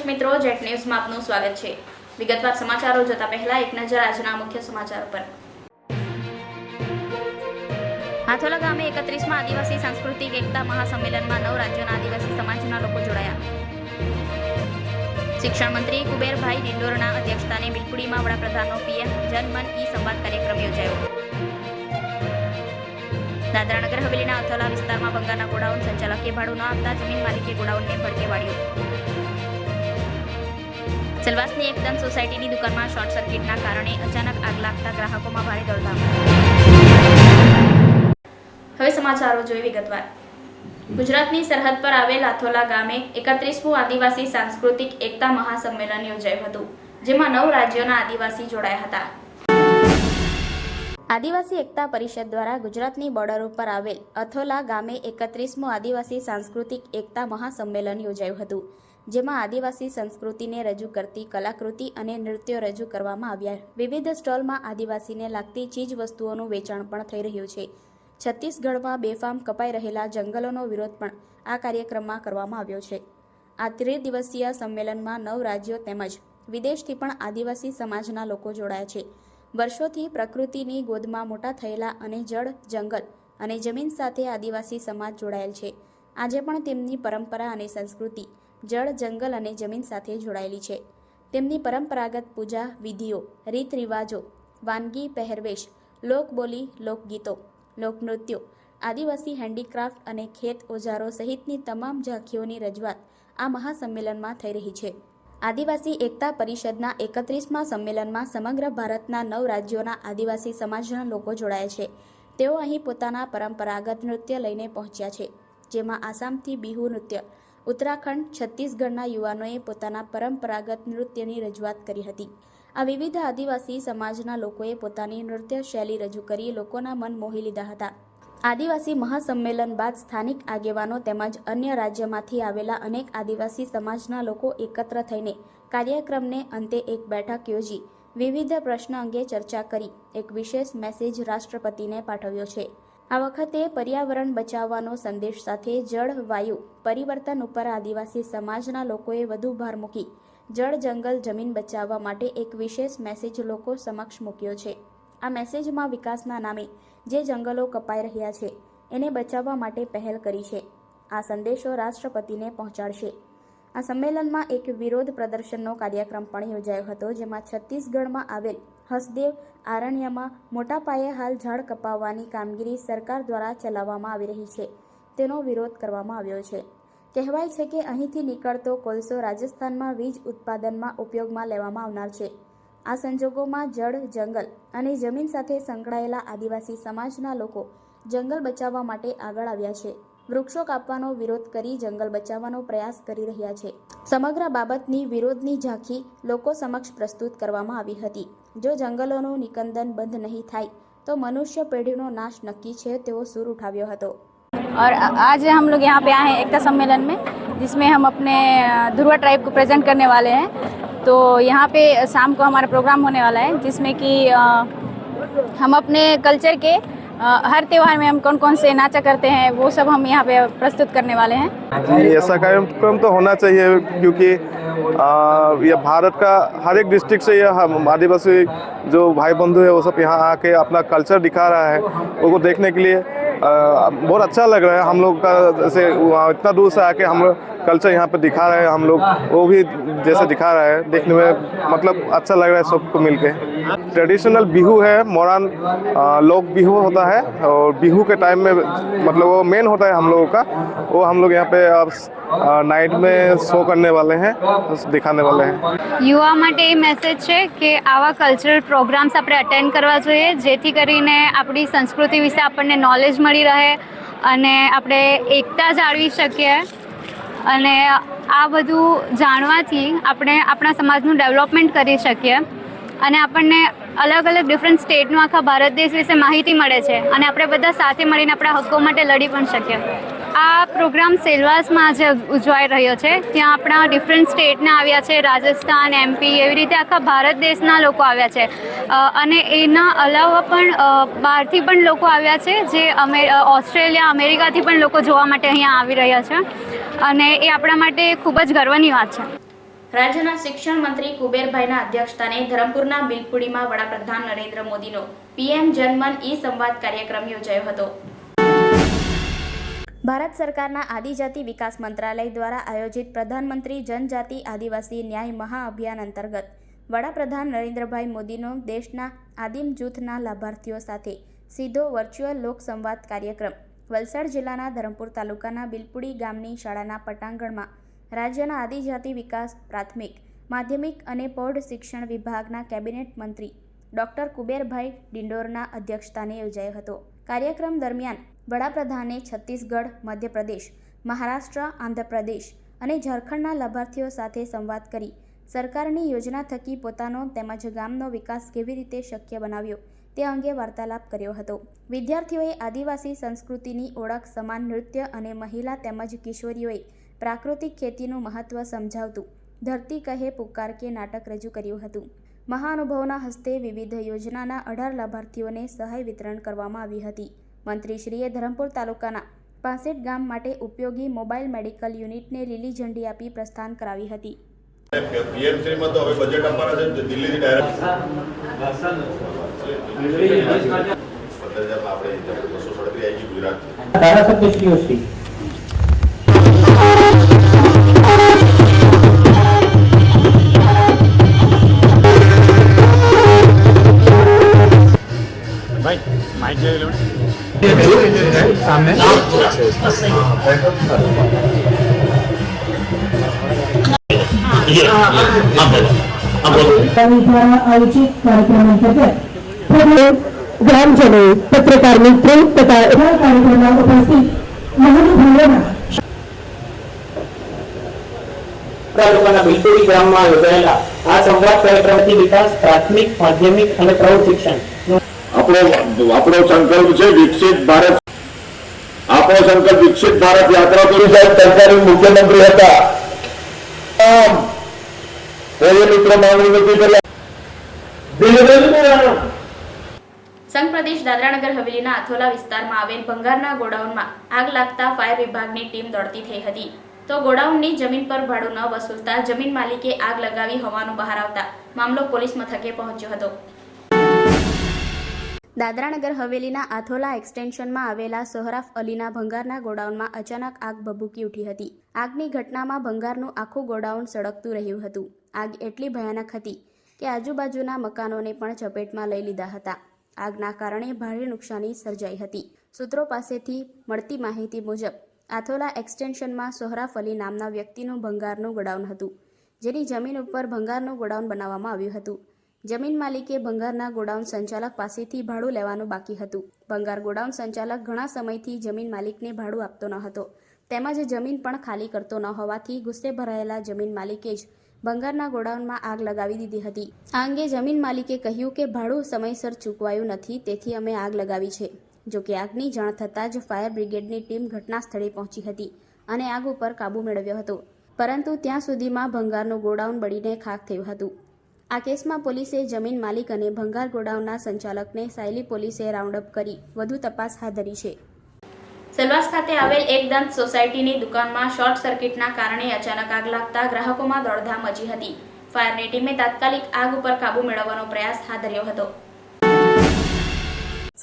મિત્રો, જેટ ન્યૂઝમાં આપનું સ્વાગત છે. વિગતવાર સમાચારો જોતા પહેલા એક નજર આજના મુખ્ય સમાચાર પર. હાથોલા ગામે એકત્રીસમાં આદિવાસી સાંસ્કૃતિક એકતા મહાસંમેલનમાં નવ રાજ્યોના આદિવાસી સમાજના લોકો જોડાયા. શિક્ષણ મંત્રી કુબેરભાઈ ડિંડોરના અધ્યક્ષસ્થાને બિલપુડીમાં વડાપ્રધાનનો પીએમ જનમન ઈ સંવાદ કાર્યક્રમ યોજાયો. દાદરાનગર હવેલીના અથોલા વિસ્તારમાં બંગાળના ગોડાઉન સંચાલકે ભાડું ન આપતા જમીન માલિકે ગોડાઉનને ભડકે વાળ્યું. સેલવાસની એકદમ સોસાયટીની દુકાનમાં શોર્ટ સર્કિટના કારણે અચાનક આગ લાગતા ગ્રાહકોમાં ભારે દોડધામ. હવે સમાચારો જોઈએ વિગતવાર. ગુજરાતની સરહદ પર આવેલ આથોલા ગામે એકત્રીસમું આદિવાસી સાંસ્કૃતિક એકતા મહાસંમેલન યોજાયું હતું, જેમાં નવ રાજ્યોના આદિવાસી જોડાયા હતા. આદિવાસી એકતા પરિષદ દ્વારા ગુજરાતની બોર્ડર ઉપર આવેલ અથોલા ગામે એકત્રીસમું આદિવાસી સાંસ્કૃતિક એકતા મહાસંમેલન યોજાયું હતું જેમાં આદિવાસી સંસ્કૃતિને રજૂ કરતી કલાકૃતિ અને નૃત્યો રજૂ કરવામાં આવ્યા. વિવિધ સ્ટોલમાં આદિવાસીને લાગતી ચીજ વસ્તુઓનું વેચાણ પણ થઈ રહ્યું છે. છત્તીસગઢમાં બેફામ કપાઈ રહેલા જંગલોનો વિરોધ પણ આ કાર્યક્રમમાં કરવામાં આવ્યો છે. આ ત્રિદિવસીય સંમેલનમાં નવ રાજ્યો તેમજ વિદેશથી પણ આદિવાસી સમાજના લોકો જોડાયા છે. વર્ષોથી પ્રકૃતિની ગોદમાં મોટા થયેલા અને જળ, જંગલ અને જમીન સાથે આદિવાસી સમાજ જોડાયેલ છે. આજે પણ તેમની પરંપરા અને સંસ્કૃતિ જળ, જંગલ અને જમીન સાથે જોડાયેલી છે. તેમની પરંપરાગત પૂજા, વિધિઓ રીત રિવાજો વાનગી, પહેરવેશ, લોકબોલી, લોકગીતો, લોકનૃત્યો, આદિવાસી હેન્ડીક્રાફ્ટ અને ખેત ઓજારો સહિતની તમામ ઝાંખીઓની રજૂઆત આ મહાસંમેલનમાં થઈ રહી છે. આદિવાસી એકતા પરિષદના એકત્રીસમાં સંમેલનમાં સમગ્ર ભારતના નવ રાજ્યોના આદિવાસી સમાજના લોકો જોડાયા છે. તેઓ અહીં પોતાના પરંપરાગત નૃત્ય લઈને પહોંચ્યા છે, જેમાં આસામથી બિહુ નૃત્ય ઉત્તરાખંડ છત્તીસગઢના યુવાનોએ પોતાના પરંપરાગત નૃત્યની રજૂઆત કરી હતી. આ વિવિધ આદિવાસી સમાજના લોકોએ પોતાની નૃત્ય શૈલી રજૂ કરી લોકોના મન મોહી લીધા હતા. આદિવાસી મહાસંમેલન બાદ સ્થાનિક આગેવાનો તેમજ અન્ય રાજ્યમાંથી આવેલા અનેક આદિવાસી સમાજના લોકો એકત્ર થઈને કાર્યક્રમને અંતે એક બેઠક યોજી વિવિધ પ્રશ્ન અંગે ચર્ચા કરી. એક વિશેષ મેસેજ રાષ્ટ્રપતિને પાઠવ્યો છે. આ વખતે પર્યાવરણ બચાવવાનો સંદેશ સાથે જળ, વાયુ પરિવર્તન ઉપર આદિવાસી સમાજના લોકોએ વધુ ભાર મૂકી જળ, જંગલ, જમીન બચાવવા માટે એક વિશેષ મેસેજ લોકો સમક્ષ મૂક્યો છે. આ મેસેજમાં વિકાસના નામે જે જંગલો કપાઈ રહ્યા છે, એને બચાવવા માટે પહેલ કરી છે. આ સંદેશો રાષ્ટ્રપતિને પહોંચાડશે. આ સંમેલનમાં એક વિરોધ પ્રદર્શનનો કાર્યક્રમ પણ યોજાયો હતો, જેમાં છત્તીસગઢમાં આવેલ હસદેવ આરણ્યમાં મોટા પાયે હાલ ઝાડ કપાવવાની કામગીરી સરકાર દ્વારા ચલાવવામાં આવી રહી છે. તેનો વિરોધ કરવામાં આવ્યો છે. કહેવાય છે કે અહીંથી નીકળતો કોલસો રાજસ્થાનમાં વીજ ઉત્પાદનમાં ઉપયોગમાં લેવામાં આવનાર છે. આ સંજોગોમાં જળ, જંગલ અને જમીન સાથે સંકળાયેલા આદિવાસી સમાજના લોકો જંગલ બચાવવા માટે આગળ આવ્યા છે. વૃક્ષો કાપવાનો વિરોધ કરી જંગલ બચાવવાનો પ્રયાસ કરી રહ્યા છે સમગ્ર બાબતની વિરોધની ઝાંખી લોકો સમક્ષ પ્રસ્તુત કરવામાં આવી હતી જો જંગલોનું નિકંદન બંધ નહીં થાય તો મનુષ્ય પેઢીનો નાશ નક્કી છે તેવો સૂર ઉઠાવ્યો હતો और आज हम लोग यहाँ पे आए हैं एकता सम्मेलन में जिसमें हम अपने धुरवा ट्राइब को प्रेजेंट करने वाले हैं तो यहाँ पे शाम को हमारा प्रोग्राम होने वाला है जिसमें कि अ, हम अपने कल्चर के अ, हर त्यौहार में हम कौन कौन से नाचा करते हैं, वो सब हम यहाँ पे प्रस्तुत करने वाले हैं। जी, ऐसा कार्यक्रम तो होना चाहिए, क्योंकि यह भारत का हर एक डिस्ट्रिक्ट से यह हम आदिवासी जो भाई बंधु है, वो सब यहाँ आके अपना कल्चर दिखा रहा है, उनको देखने के लिए बहुत अच्छा लग रहा है। हम लोग का जैसे इतना दूर से आके हम कल्चर यहाँ पे दिखा रहे हैं हम लोग वो भी जैसे दिखा रहा है देखने में मतलब अच्छा लग रहा है सबको मिलके ट्रेडिशनल बिहू है मोरान आ, लोक बिहू होता है और बिहू के टाइम में मतलब वो मेन होता है हम लोगों का वो हम लोग यहाँ पे अब नाइट में शो करने वाले हैं दिखाने वाले हैं યુવા માટે એ મેસેજ છે કે આવા કલ્ચરલ પ્રોગ્રામ્સ આપણે અટેન્ડ કરવા જોઈએ જેથી કરીને આપણી સંસ્કૃતિ વિશે આપણને નોલેજ મળી રહે અને આપણે એકતા જાળવી શકીએ અને આ બધું જાણવાથી આપણે આપણા સમાજનું ડેવલપમેન્ટ કરી શકીએ અને આપણને અલગ અલગ ડિફરન્ટ સ્ટેટનું આખા ભારત દેશ વિશે માહિતી મળે છે અને આપણે બધા સાથે મળીને આપણા હક્કો માટે લડી પણ શકીએ. આ પ્રોગ્રામ સેલવાસમાં આજે ઉજવાઈ રહ્યો છે. ત્યાં આપણા ડિફરન્ટ સ્ટેટના આવ્યા છે, રાજસ્થાન એમપી એવી રીતે આખા ભારત દેશના લોકો આવ્યા છે. અને એના અલાવા પણ બહારથી પણ લોકો આવ્યા છે, જે અમે ઓસ્ટ્રેલિયા, અમેરિકાથી પણ લોકો જોવા માટે અહીંયા આવી રહ્યા છે. અને એ આપણા માટે ખૂબ જ ગર્વની વાત છે. રાજ્યના શિક્ષણ મંત્રી કુબેરભાઈના અધ્યક્ષસ્થાને ધરમપુરના બિલપુડીમાં વડાપ્રધાન નરેન્દ્ર મોદીનો પીએમ જનમન ઈ સંવાદ કાર્યક્રમ યોજાયો હતો. ભારત સરકારના આદિજાતિ વિકાસ મંત્રાલય દ્વારા આયોજિત પ્રધાનમંત્રી જનજાતિ આદિવાસી ન્યાય મહાઅભિયાન અંતર્ગત વડાપ્રધાન નરેન્દ્રભાઈ મોદીનો દેશના આદિમ જૂથના લાભાર્થીઓ સાથે સીધો વર્ચ્યુઅલ લોકસંવાદ કાર્યક્રમ વલસાડ જિલ્લાના ધરમપુર તાલુકાના બિલપુડી ગામની શાળાના પટાંગણમાં રાજ્યના આદિજાતિ વિકાસ, પ્રાથમિક, માધ્યમિક અને પ્રૌઢ શિક્ષણ વિભાગના કેબિનેટ મંત્રી ડોક્ટર કુબેરભાઈ ડિંડોરના અધ્યક્ષતાને યોજાયો હતો. કાર્યક્રમ દરમિયાન વડાપ્રધાને છત્તીસગઢ, મધ્યપ્રદેશ, મહારાષ્ટ્ર, આંધ્રપ્રદેશ અને ઝારખંડના લાભાર્થીઓ સાથે સંવાદ કરી સરકારની યોજના થકી પોતાનો તેમજ ગામનો વિકાસ કેવી રીતે શક્ય બનાવ્યો તે અંગે વાર્તાલાપ કર્યો હતો. વિદ્યાર્થીઓએ આદિવાસી સંસ્કૃતિની ઓળખ, સમાન નૃત્ય અને મહિલા તેમજ કિશોરીઓએ પ્રાકૃતિક ખેતીનું મહત્ત્વ સમજાવતું. ધરતી કહે પુકાર કે નાટક રજૂ કર્યું હતું. મહાનુભવના હસ્તે વિવિધ યોજનાના અઢાર લાભાર્થીઓને સહાય વિતરણ કરવામાં આવી હતી. મંત્રીશ્રીએ ધરમપુર તાલુકાના પાસેટ ગામ માટે ઉપયોગી મોબાઈલ મેડિકલ યુનિટને લીલી ઝંડી આપી પ્રસ્થાન કરાવી હતી. પીએમસીમાં તો હવે બજેટ આપવાના છે દિલ્હીથી ડાયરેક્ટ પંદર ગ્રામજનો પત્રકાર મિત્રો તથા એવા કાર્યક્રમમાં ઉપસ્થિત મહાનુભાવોના તાલુકાના બિલપુરી યોજાયેલા આ સંવાદ કાર્યક્રમથી વિકાસ પ્રાથમિક માધ્યમિક અને પ્રૌઢ શિક્ષણ. આપણો આપણો સંકલ્પ છે વિકસિત ભારત. આપણો સંકલ્પ વિકસિત ભારત યાત્રા કરી સાહેબ સરકારી મુખ્યમંત્રી હતા. મિત્રો માંગણી નથી કરી સંઘ પ્રદેશ દાદરાનગર હવેલીના આથોલા વિસ્તારમાં આવેલ ભંગારના ગોડાઉનમાં આગ લાગતા ફાયર વિભાગની ટીમ દોડતી થઈ હતી. તો ગોડાઉનની જમીન પર ભાડું ન વસૂલતા જમીન માલિકે આગ લગાવી હોવાનું બહાર આવતા મામલો પોલીસ મથકે પહોંચ્યો હતો. દાદરાનગર હવેલીના આથોલા એક્સટેન્શનમાં આવેલા સોહરાફ અલીના ભંગારના ગોડાઉનમાં અચાનક આગ ભભૂકી ઉઠી હતી. આગની ઘટનામાં ભંગારનું આખું ગોડાઉન સળગતું રહ્યું હતું. આગ એટલી ભયાનક હતી કે આજુબાજુના મકાનોને પણ ચપેટમાં લઈ લીધા હતા. આગના કારણે ભારે નુકસાની સર્જાઈ હતી. સૂત્રો પાસેથી મળતી માહિતી મુજબ, આથોલા એક્સટેન્શનમાં સોહરાફ અલી નામના વ્યક્તિનું ભંગારનું ગોડાઉન હતું, જેની જમીન ઉપર ભંગારનું ગોડાઉન બનાવવામાં આવ્યું હતું. જમીન માલિકે ભંગારના ગોડાઉન સંચાલક પાસેથી ભાડું લેવાનું બાકી હતું. ભંગાર ગોડાઉન સંચાલક ઘણા સમયથી જમીન માલિકને ભાડું આપતો ન હતો તેમજ જમીન પણ ખાલી કરતો ન હોવાથી ગુસ્સે ભરાયેલા જમીન માલિકે જ ભંગારના ગોડાઉનમાં આગ લગાવી દીધી હતી. આ અંગે જમીન માલિકે કહ્યું કે ભાડું સમયસર ચૂકવાયું નથી, તેથી અમે આગ લગાવી છે. જો કે આગની જાણ થતાં જ ફાયર બ્રિગેડની ટીમ ઘટના સ્થળે પહોંચી હતી અને આગ ઉપર કાબૂ મેળવ્યો હતો. પરંતુ ત્યાં સુધીમાં ભંગારનું ગોડાઉન બળીને ખાખ થયું હતું. આ કેસમાં પોલીસે જમીન માલિક અને ભંગાર ગોડાઉનના સંચાલકને સાયલી પોલીસે રાઉન્ડઅપ કરી વધુ તપાસ હાથ ધરી છે. સેલવાસ ખાતે આવેલ એક દંત સોસાયટીની દુકાનમાં શોર્ટ સર્કિટના કારણે અચાનક આગ લાગતા ગ્રાહકોમાં દોડધામ મચી હતી. ફાયરની ટીમે તાત્કાલિક આગ ઉપર કાબૂ મેળવવાનો પ્રયાસ હાથ ધર્યો હતો.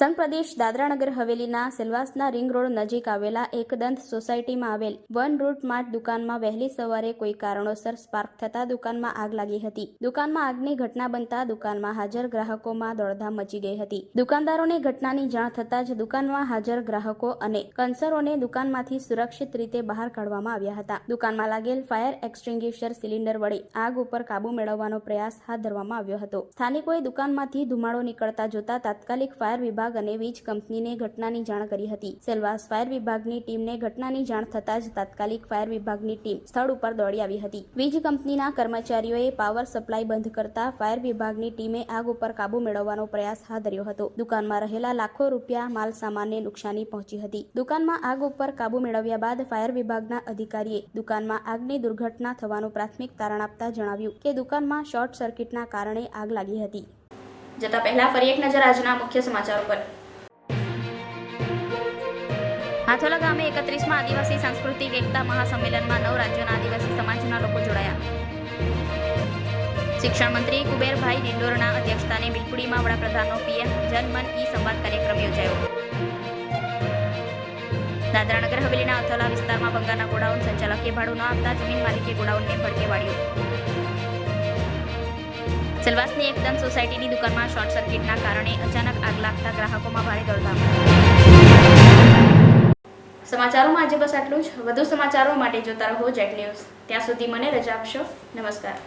સંઘ પ્રદેશ દાદરાનગર હવેલીના સેલવાસના રિંગ રોડ નજીક આવેલા એકદંત સોસાયટીમાં આવેલ વન રૂટ માર્ટ દુકાનમાં વહેલી સવારે કોઈ કારણોસર સ્પાર્ક થતા દુકાનમાં આગ લાગી હતી. દુકાનમાં આગની ઘટના બનતા દુકાનમાં હાજર ગ્રાહકોમાં દોડધામ મચી ગઈ હતી. દુકાનદારોને ઘટનાની જાણ થતાં જ દુકાનમાં હાજર ગ્રાહકો અને કન્સરોને દુકાનમાંથી સુરક્ષિત રીતે બહાર કાઢવામાં આવ્યા હતા. દુકાનમાં લાગેલ ફાયર એક્સટિંગ્વિશર સિલિન્ડર વડે આગ ઉપર કાબુ મેળવવાનો પ્રયાસ હાથ ધરવામાં આવ્યો હતો. સ્થાનિકોએ દુકાનમાંથી ધુમાડો નીકળતા જોતા તાત્કાલિક ફાયર વિભાગ અને વીજ કંપનીને ઘટનાની જાણ કરી હતી. સેલવાસ ફાયર વિભાગની ટીમને ઘટનાની જાણ થતાં જ તાત્કાલિક ફાયર વિભાગની ટીમ સ્થળ ઉપર દોડી આવી હતી. વીજ કંપનીના કર્મચારીઓએ પાવર સપ્લાય બંધ કરતા ફાયર વિભાગની ટીમે આગ ઉપર કાબુ મેળવવાનો પ્રયાસ હાથ ધર્યો હતો. દુકાનમાં રહેલા લાખો રૂપિયા માલ સામાનને નુકસાની પહોંચી હતી. દુકાનમાં આગ ઉપર કાબુ મેળવ્યા બાદ ફાયર વિભાગના અધિકારીએ દુકાનમાં આગની દુર્ઘટના થવાનું પ્રાથમિક તારણ આપતા જણાવ્યું કે દુકાનમાં શોર્ટ સર્કિટના કારણે આગ લાગી હતી. જતા પહેલા ફરી એક નજર આજના મુખ્ય સમાચાર ઉપર. હાથોલા ગામે એકત્રીસમાં આદિવાસી સાંસ્કૃતિક એકતા મહાસંમેલનમાં નવ રાજ્યોના આદિવાસી સમાજના લોકો જોડાયા. શિક્ષણ મંત્રી કુબેરભાઈ ડિંડોરના અધ્યક્ષસ્થાને બિલપુડીમાં વડાપ્રધાનનો પીએમ જનમન ઈ સંવાદ કાર્યક્રમ યોજાયો. દાદરાનગર હવેલીના અથલા વિસ્તારમાં બંગાળના ગોડાઉન સંચાલકે ભાડું ન આપતા જમીન માલિકે ગોડાઉનને ભડકે વાળ્યું. સેલવાસની એકદમ સોસાયટીની દુકાનમાં શોર્ટ સર્કિટના કારણે અચાનક આગ લાગતા ગ્રાહકોમાં ભારે દોડધામ. સમાચારોમાં આજે બસ આટલું જ. વધુ સમાચારો માટે જોતા રહો જેટ ન્યૂઝ. ત્યાં સુધી મને રજા આપશો. નમસ્કાર.